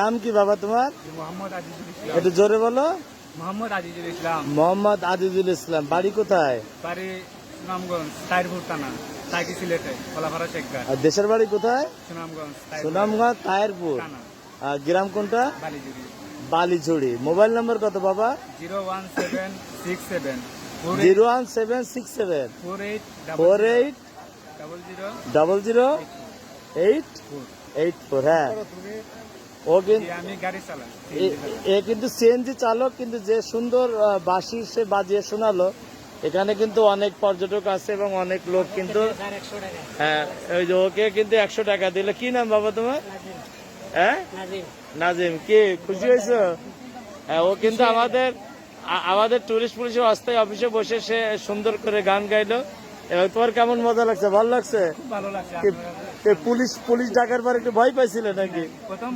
নাম কি বাবা তোমার? মোহাম্মদ আজিজুল ইসলাম। একটু জোরে বলো। মোহাম্মদ আজিজুল ইসলাম। মোহাম্মদ আজিজুল ইসলাম বাড়ি কোথায়? বাড়ি সুনামগঞ্জ তাইরপুর থানা তাইকি সিলেটে কলাপাড়া শেখগার আর দেশের বাড়ি কোথায়? সুনামগঞ্জ আর গ্রাম কোনটা? বালিজুড়ি বালিঝুড়ি। মোবাইল নম্বর কত বাবা? Zero one seven six seven. Zero one seven six seven. Four eight four eight double zero double zero eight. Eight four. হ্যাঁ। ও এ- কিন্তু সিএনজি চালক কিন্তু যে সুন্দর বাঁশি সে বাজিয়ে শোনালো এখানে কিন্তু অনেক পর্যটক আছে এবং অনেক লোক কিন্তু হ্যাঁ ওই যে ওকে কিন্তু একশো টাকা দিল। কি নাম বাবা তোমার? হ্যাঁ? নাজিম। কি খুশি হয়েছো? হ্যাঁ ও কিন্তু আমাদের আমাদের টুরিস্ট পুলিশের অস্থায়ী অফিসে বসে সে সুন্দর করে গান গাইলো। এবং তোমার কেমন মজা লাগছে? ভালো লাগছে? ভালো লাগছে পুলিশ পুলিশ ডাকার পর একটু ভয় পাইছিলে নাকি? প্রথম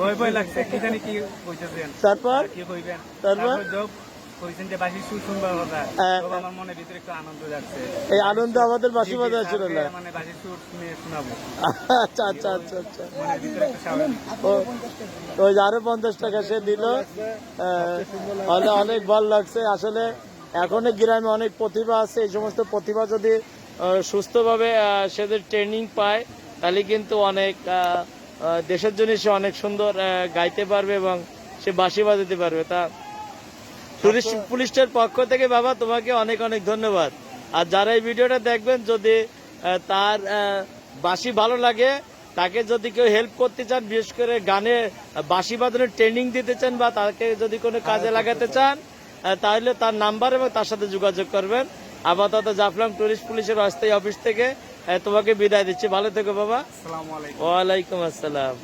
ভয় ভয় লাগছে কি জানি কি কইতেছেন। তারপর? কি কইবেন? তারপর? কইছেন যে বাসি শুনবার কথা। আমার মনে ভিতরে একটু আনন্দ যাচ্ছে। এই আনন্দ আমাদের বাসি ছিল না। মানে বাসি সুর শুনে শোনাবো। আচ্ছা আচ্ছা আচ্ছা আচ্ছা। মনের ভিতরে একটু স্বাভাবিক ও ওই আরও পঞ্চাশ টাকা সে দিল। অনেক অনেক ভালো লাগছে। আসলে এখনও গ্রামে অনেক প্রতিভা আছে। এই সমস্ত প্রতিভা যদি সুস্থভাবে সেদের ট্রেনিং পায় তাহলে কিন্তু অনেক দেশের জন্য সে অনেক সুন্দর গাইতে পারবে এবং সে বাঁশি বাজাতে পারবে। তা টুরিস্ট পুলিশের পক্ষ থেকে বাবা তোমাকে অনেক অনেক ধন্যবাদ। আর যারা এই ভিডিওটা দেখবেন যদি তার বাঁশি ভালো লাগে তাকে যদি কেউ হেল্প করতে চান বিশেষ করে গানে বাঁশি বাজানোর ট্রেনিং দিতে চান বা তাকে যদি কোনো কাজে লাগাতে চান তাহলে তার নাম্বার এবং তার সাথে যোগাযোগ করবেন। আপাতত জাফলং টুরিস্ট পুলিশের অস্থায়ী অফিস থেকে তোমাকে বিদায় দিচ্ছি। ভালো থেকো বাবা। ওয়ালাইকুম আসসালাম।